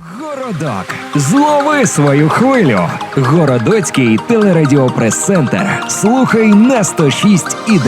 Городок. Злови свою хвилю. Городоцький телерадіопрес-центр. Слухай на 106,9.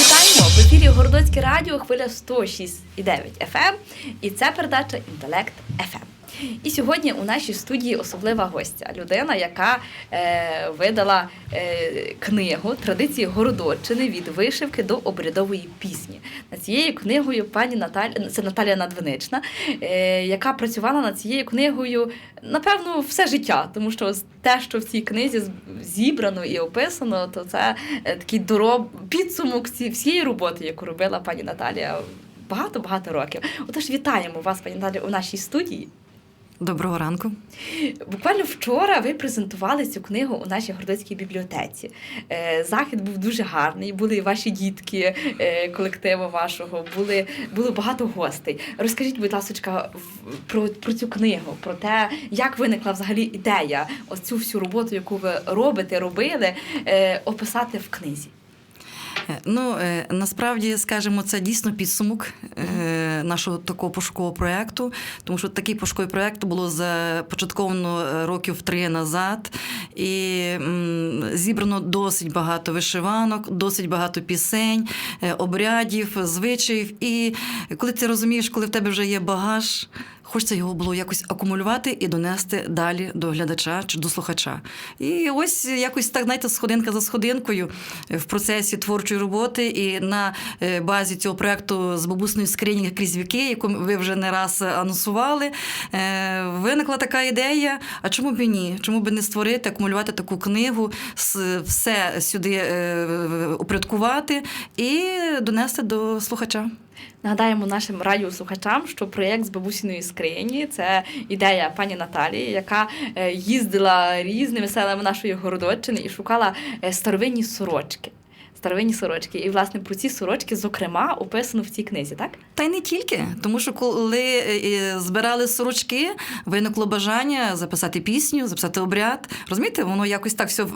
Вітаємо в ефірі Городоцьке радіо, хвиля 106,9 FM. І це передача Інтелект FM. І сьогодні у нашій студії особлива гостя, людина, яка е, видала е, книгу Традиції Городоччини від вишивки до обрядової пісні. Над цією книгою пані Наталя, це Наталія Надвинична, е, яка працювала над цією книгою, напевно, все життя, тому що те, що в цій книзі зібрано і описано, то це е, такий дороб, підсумок всієї роботи, яку робила пані Наталія багато-багато років. Отож, вітаємо вас, пані Наталія, у нашій студії. Доброго ранку. Буквально вчора ви презентували цю книгу у нашій городоцькій бібліотеці. Е, Захід був дуже гарний. Були ваші дітки е, колективу вашого, були було багато гостей. Розкажіть, будь ласка, про, про цю книгу, про те, як виникла взагалі ідея ось цю всю роботу, яку ви робите, робили, е, описати в книзі. Е, Ну е, насправді, скажімо, це дійсно підсумок е, нашого такого пошукового проєкту, тому що такий пошуковий проєкт було започатковано років три назад, і зібрано досить багато вишиванок, досить багато пісень, обрядів, звичаїв. І коли ти розумієш, коли в тебе вже є багаж. Хочеться його було якось акумулювати і донести далі до глядача чи до слухача. І ось якось так, знаєте, сходинка за сходинкою е, в процесі творчої роботи і на е, базі цього проекту з бабусної скрині крізь віки, яку ви вже не раз анонсували, е, виникла така ідея. А чому б і ні? Чому б не створити, акумулювати таку книгу, все сюди упорядкувати і донести до слухача? Нагадаємо нашим радіослухачам, що проєкт з бабусіної скрині це ідея пані Наталії, яка е, їздила різними селами нашої городоччини і шукала е, старовинні сорочки. Старовинні сорочки. І, власне, про ці сорочки, зокрема, описано в цій книзі, так? Та й не тільки, тому що коли е, збирали сорочки, виникло бажання записати пісню, записати обряд. Розумієте, воно якось так все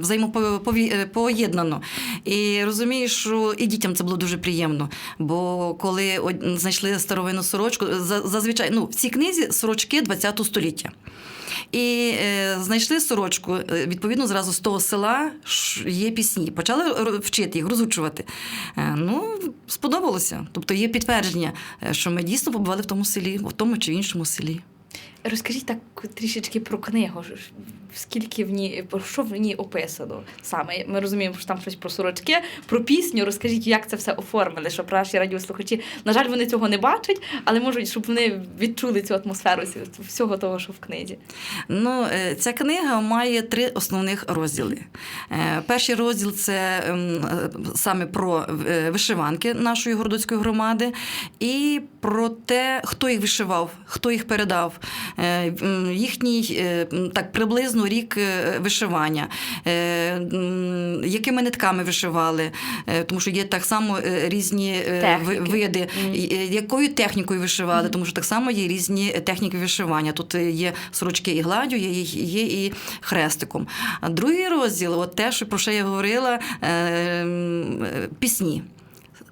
взаємопоєднано. І розумієш, що і дітям це було дуже приємно. Бо коли знайшли старовинну сорочку, зазвичай ну, в цій книзі сорочки ХХ століття. І е, знайшли сорочку. е, Відповідно, зразу з того села є пісні. Почали вчити їх, розучувати. Е, ну, сподобалося. Тобто є підтвердження, е, що ми дійсно побували в тому селі, в тому чи іншому селі. Розкажіть так трішечки про книгу. Скільки в ній, про що в ній описано саме? Ми розуміємо, що там щось про сорочки, про пісню. Розкажіть, як це все оформили, щоб наші радіослухачі, на жаль, вони цього не бачать, але можуть, щоб вони відчули цю атмосферу всього того, що в книзі. Ну, е, ця книга має три основних розділи. Е, Перший розділ це ем, е, саме про вишиванки нашої городоцької громади і про те, хто їх вишивав, хто їх передав, їхній так приблизно рік е, вишивання, е, якими нитками вишивали, е, тому що є так само різні Техніки. види, якою технікою вишивали, тому що так само є різні техніки вишивання. Тут є сорочки і гладдю, є, є і хрестиком. А другий розділ, от те, що про що я говорила, пісні.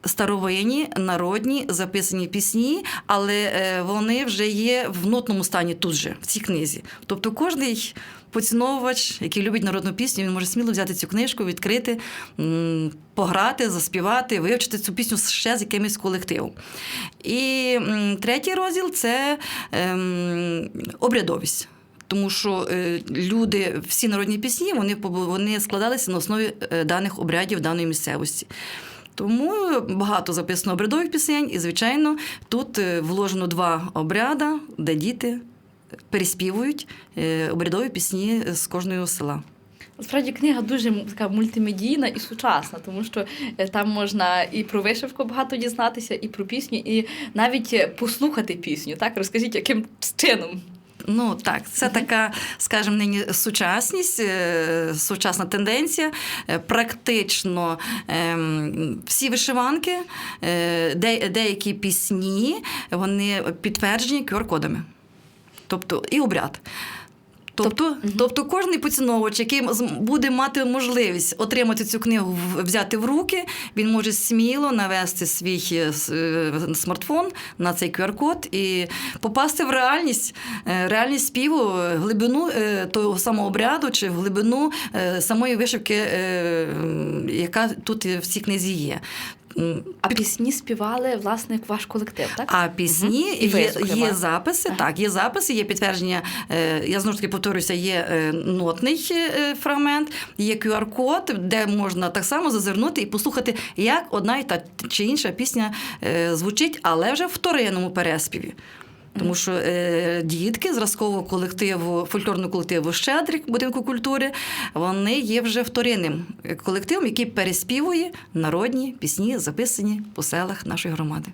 Старовинні, народні, записані пісні, але вони вже є в нотному стані тут же, в цій книзі. Тобто кожний поціновувач, який любить народну пісню, він може сміло взяти цю книжку, відкрити, пограти, заспівати, вивчити цю пісню ще з якимось колективом. І третій розділ це ем, обрядовість. Тому що е, люди, всі народні пісні, вони, вони складалися на основі е, даних обрядів даної місцевості. Тому багато записано обрядових пісень, і, звичайно, тут е, вложено два обряда, де діти переспівують е, обрядові пісні з кожного села. Насправді книга дуже така мультимедійна і сучасна, тому що е, там можна і про вишивку багато дізнатися, і про пісню, і навіть е, послухати пісню. Так, розкажіть, яким чином? Ну так, це така, скажімо, нині сучасність, сучасна тенденція. Практично ем, всі вишиванки, деякі пісні, вони підтверджені QR-кодами. Тобто і обряд. Тобто, тобто кожний поціновувач, який буде мати можливість отримати цю книгу, взяти в руки, він може сміло навести свій е, е, смартфон на цей QR-код і попасти в реальність, е, реальність співу, глибину того самого обряду чи в глибину самої вишивки, яка тут в цій книзі є. А пісні співали власне ваш колектив, так? а пісні угу. І ви, є, записи, Ага. так, є записи, є підтвердження. е, Я знову ж таки повторюся, є е, нотний е, фрагмент, є QR-код, де можна так само зазирнути і послухати, як одна і та чи інша пісня е, звучить, але вже в вторинному переспіві. Тому що е, дітки зразкового колективу, фольклорного колективу Щедрик будинку культури, вони є вже вторинним колективом, який переспівує народні пісні, записані по селах нашої громади.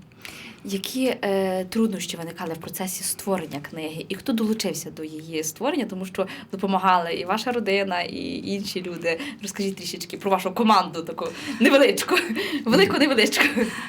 Які е, труднощі виникали в процесі створення книги, і хто долучився до її створення, тому що допомагали і ваша родина, і інші люди. Розкажіть трішечки про вашу команду, таку невеличку, велику невеличку.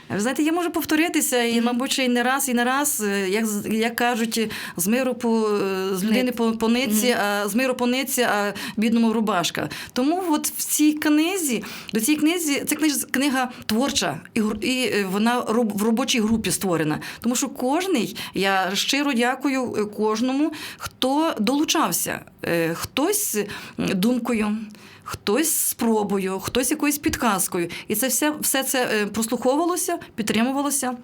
Ви знаєте, я можу повторитися, і, мабуть, й не раз, і не раз, е, як, як кажуть, з миру по з людини по, по ниці, а з миру по ниці, а бідному рубашка. Тому от в цій книзі, до цій книзі, це книж, книга творча, і, і е, вона в робочій групі створена. Тому що кожний, я щиро дякую е, кожному, хто долучався. Е, Хтось думкою. Хтось спробою, хтось якоюсь підказкою. І це все, все це е, прослуховувалося, підтримувалося.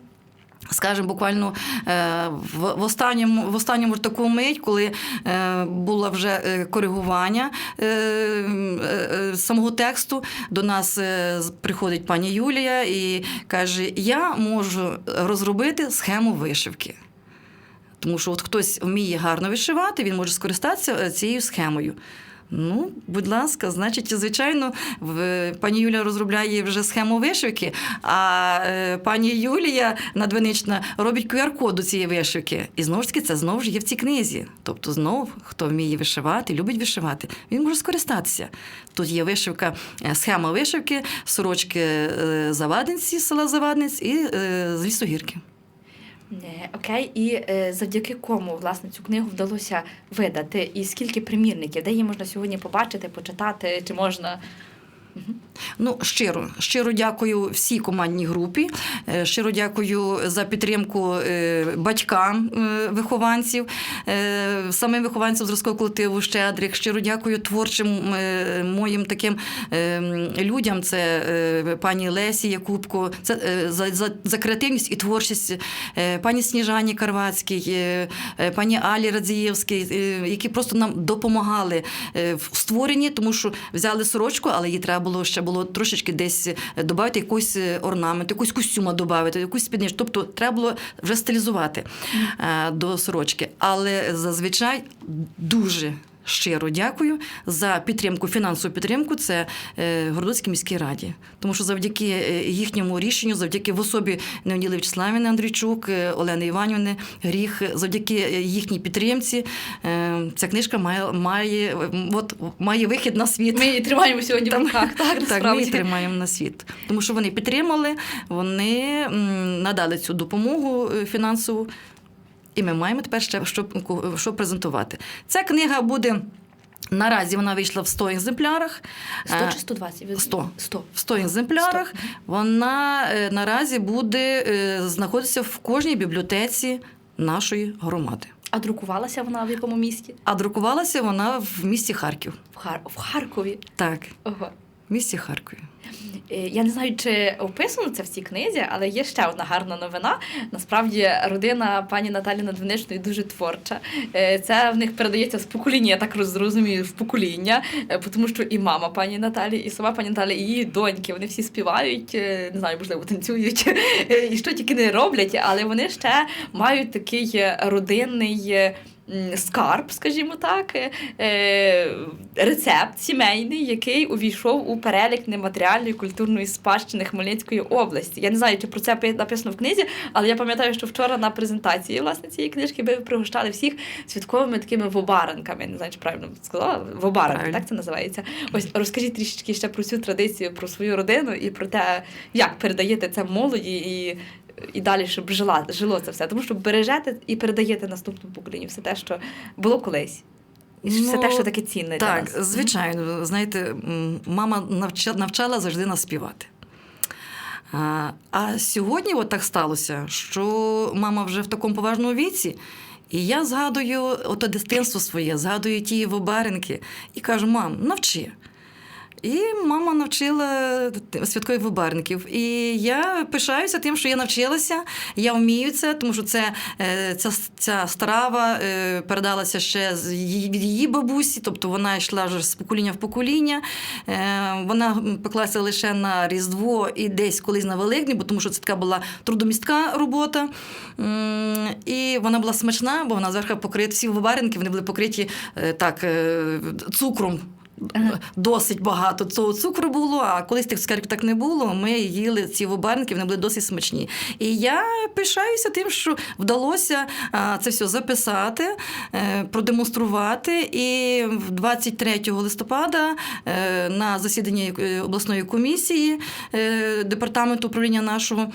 Скажімо, буквально е, в, останньому в останньому таку мить, коли е, було вже е, коригування самого тексту, до нас приходить пані Юлія і каже: Я можу розробити схему вишивки. Тому що от хтось вміє гарно вишивати, він може скористатися цією схемою. Ну, будь ласка, значить, звичайно, пані Юлія розробляє вже схему вишивки, а е, пані Юлія надвинична робить QR-код до цієї вишивки. І знову ж таки, це знову ж є в цій книзі. Тобто, знову, хто вміє вишивати, любить вишивати, він може скористатися. Тут є вишивка, е, схема вишивки, сорочки е, Завадинці, села Завадниць і з лісогірки. Не, окей, і е, завдяки кому власне цю книгу вдалося видати, і скільки примірників, де її можна сьогодні побачити, почитати, чи можна. Ну, щиро, щиро дякую всій командній групі. е, Щиро дякую за підтримку е, батькам е, вихованців, самим вихованцям зразкового колективу Щедрих. Щиро дякую творчим моїм таким людям. Це пані Лесі Якубко, це за, за, за креативність і творчість, пані Сніжані Карвацькій, пані Алі Радзієвській, які просто нам допомагали в створенні, тому що взяли сорочку, але їй треба було ще було трошечки десь е, додати якийсь е, орнамент, якусь костюма додати, якусь спідничку. Тобто треба було вже стилізувати е, до сорочки. Але зазвичай дуже. Щиро дякую за підтримку, фінансову підтримку. Це е, Городоцькій міській раді. Тому що завдяки е, їхньому рішенню, завдяки в особі Неоніли Вячеславівни Андрійчук, е, Олени Іванівни Гріх, завдяки їхній підтримці, ця книжка має, має, от, має вихід на світ. Ми її тримаємо сьогодні в руках. Так, Так, ми її тримаємо на світ. Тому що вони підтримали, вони надали цю допомогу фінансову. І ми маємо тепер ще що, що презентувати. Ця книга буде. Наразі вона вийшла в 100 екземплярах. 100 Е, чи 120? Ви- 100. 100. В 100 екземплярах вона е, наразі буде е, знаходитися в кожній бібліотеці нашої громади. А друкувалася вона в якому місті? А друкувалася вона в місті Харків. В, Хар... в Харкові. Так, Ого. В місті Харкові. Е, Я не знаю, чи описано це в цій книзі, але є ще одна гарна новина. Насправді, родина пані Наталі Надвиничної дуже творча. Е, Це в них передається з покоління, я так розумію, в покоління, е, тому що і мама пані Наталі, і сама пані Наталі, і її доньки, вони всі співають, не знаю, можливо, танцюють, і що тільки не роблять, але вони ще мають такий родинний. Скарб, скажімо так, е, е, рецепт сімейний, який увійшов у перелік нематеріальної культурної спадщини Хмельницької області. Я не знаю, чи про це пи- написано в книзі, але я пам'ятаю, що вчора на презентації власне цієї книжки ви пригощали всіх святковими такими вобаранками. Не знаю, чи правильно сказала вобаранки, Правильно. так це називається. Ось розкажіть трішечки ще про цю традицію, про свою родину і про те, як передаєте це молоді і. І далі, щоб жила, жило це все, тому що бережете і передаєте наступному поколінню все те, що було колись. І все Ну, те, що таке цінне для Так, нас. звичайно. Знаєте, мама навча- навчала завжди нас співати. А, а сьогодні от так сталося, що мама вже в такому поважному віці. І я згадую ото дитинство своє, згадую ті вобаренки і кажу: мам, навчи. І мама навчила святкових вибарників. І я пишаюся тим, що я навчилася, я вмію це, тому що це, е, ця, ця страва е, передалася ще від її бабусі, тобто вона йшла вже з покоління в покоління. Е, Вона пеклася лише на Різдво і десь колись на Великдні, бо тому що це така була трудомістка робота. І вона була смачна, бо вона зверху покрита, всі вибаренки, вони були покриті так, цукром. Досить багато цього цукру було, а колись тих цукерок так не було. Ми їли ці вибарники, вони були досить смачні. І я пишаюся тим, що вдалося це все записати, е, продемонструвати. І 23 листопада е, на засіданні е, обласної комісії департаменту управління нашого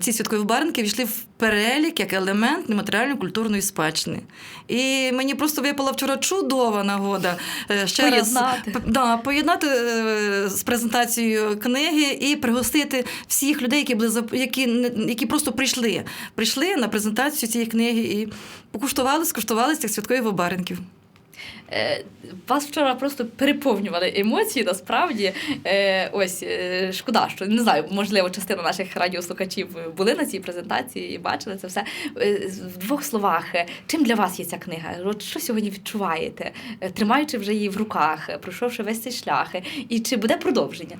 ці святкові вибарники війшли в перелік як елемент нематеріальної культурної спадщини. І мені просто випала вчора чудова нагода ще Поєднати. п- да, поєднати е, з презентацією книги і пригостити всіх людей, які були які, які просто прийшли. Прийшли на презентацію цієї книги і покуштували, скуштували цих святкових вибаренків. Е, Вас вчора просто переповнювали емоції, насправді. Е, ось е, шкода, що не знаю, можливо, частина наших радіослухачів були на цій презентації і бачили це все. В двох словах, чим для вас є ця книга? От що сьогодні відчуваєте, тримаючи вже її в руках, пройшовши весь цей шлях, і чи буде продовження?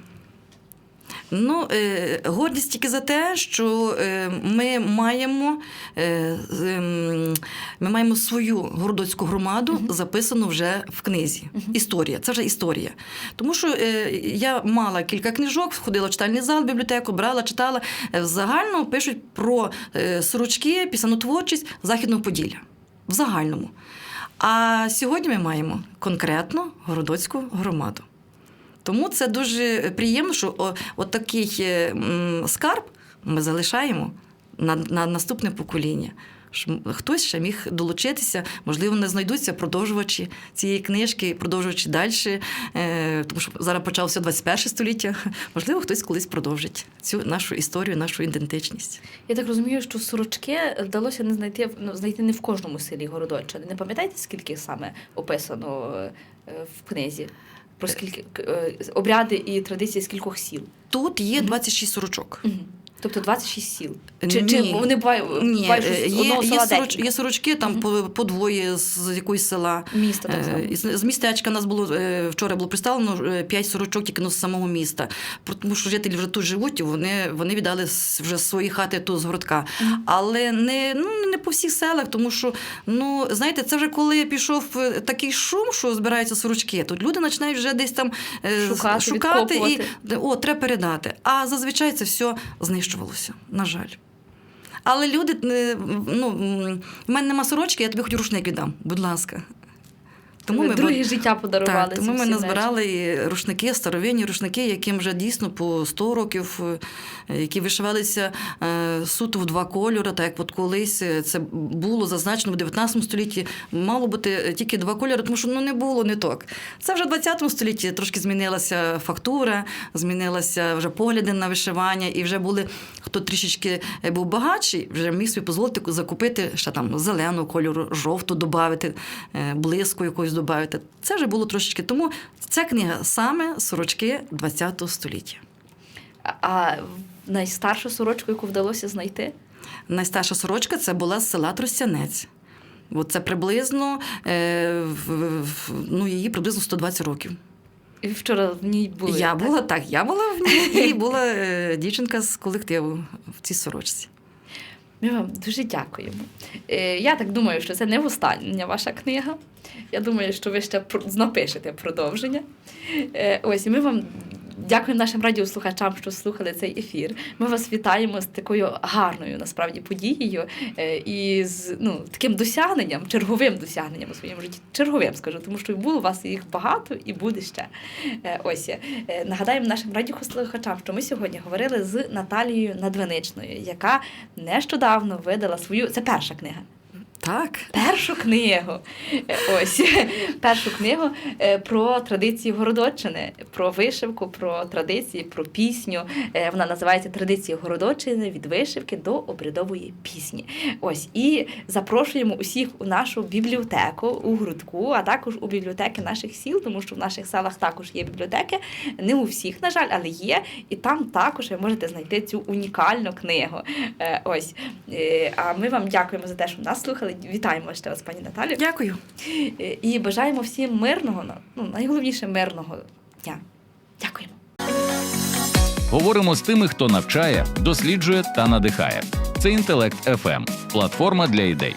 Ну, е, гордість тільки за те, що е, ми маємо, е, ем, ми маємо свою городоцьку громаду записану вже в книзі. Історія, це вже історія. Тому що е, я мала кілька книжок, ходила в читальний зал, в бібліотеку, брала, читала. В загальному пишуть про е, сорочки, пісанотворчість Західного Поділля. В загальному. А сьогодні ми маємо конкретно городоцьку громаду. Тому це дуже приємно, що от такий е, скарб ми залишаємо на, на наступне покоління. Хтось ще міг долучитися, можливо, не знайдуться продовжувачі цієї книжки, продовжувачі далі, е, тому що зараз почалося 21 століття. Можливо, хтось колись продовжить цю нашу історію, нашу ідентичність. Я так розумію, що сорочки вдалося не знайти ну, знайти не в кожному селі Городоччини. Не пам'ятаєте, скільки саме описано е, в книзі? Про скільки е, обряди і традиції з кількох сіл? Тут є 26 сорочок. Мгм. Тобто 26 сіл. Чи, Ні. чи вони бувають, Ні, бувають е, з є, є, сороч, є сорочки там Мгм. по, по двоє з якоїсь села. Місто так само. Е, із- З містечка нас було е, вчора було представлено 5 сорочок тільки ну, з самого міста. Про- Тому що жителі вже тут живуть, і вони, вони віддали вже свої хати тут з городка. Мгм. Але не, ну, не по всіх селах, тому що, ну, знаєте, це вже коли пішов е, такий шум, що збираються сорочки, тут люди починають вже десь там е, Шукати, шукати і о, треба передати. А зазвичай це все знищувалося, на жаль. Але люди, е, ну, в мене нема сорочки, я тобі хоч рушник віддам, будь ласка. Тому ми друге життя подарували. так, тому ми назбирали рушники, старовинні рушники, яким вже дійсно по 100 років, е, які вишивалися е, суто в два кольори, так як от колись е, це було зазначено в 19 столітті. Мало бути тільки два кольори, тому що ну, не було не так. Це вже в 20 столітті трошки змінилася фактура, змінилися вже погляди на вишивання, і вже були хто трішечки був багатший, вже міг собі дозволити закупити ще там зеленого кольору, жовту додати, блиску якусь додати. Це вже було трошечки. Тому ця книга саме сорочки ХХ століття. А, а найстаршу сорочку, яку вдалося знайти? Найстарша сорочка це була з села Тростянець. От це приблизно е, в, в- ну, її приблизно 120 років. І вчора в ній були. я так? була так, я була в ній, і була е, дівчинка з колективу в цій сорочці. Ми вам дуже дякуємо. Е, Я так думаю, що це не остання ваша книга. Я думаю, що ви ще напишете продовження. Е, Ось, і ми вам дякуємо нашим радіослухачам, що слухали цей ефір. Ми вас вітаємо з такою гарною насправді подією е, і з ну, таким досягненням, черговим досягненням у своєму житті. Черговим скажу, тому що було у вас їх багато і буде ще. Е, Ось е, нагадаємо нашим радіослухачам, що ми сьогодні говорили з Наталією Надвиничною, яка нещодавно видала свою. Це перша книга. Так. першу книгу. Ось першу книгу е, про традиції Городоччини, про вишивку, про традиції, про пісню. Е, Вона називається Традиції Городоччини від вишивки до обрядової пісні. Ось і запрошуємо усіх у нашу бібліотеку у Грудку, а також у бібліотеки наших сіл, тому що в наших селах також є бібліотеки. Не у всіх, на жаль, але є. І там також ви можете знайти цю унікальну книгу. Е, Ось. А ми вам дякуємо за те, що нас слухали. Вітаємо ще вас, пані Наталі. Дякую. Е, І бажаємо всім мирного, ну найголовніше мирного дня. Дякуємо. Говоримо з тими, хто навчає, досліджує та надихає. Це інтелект FM – платформа для ідей.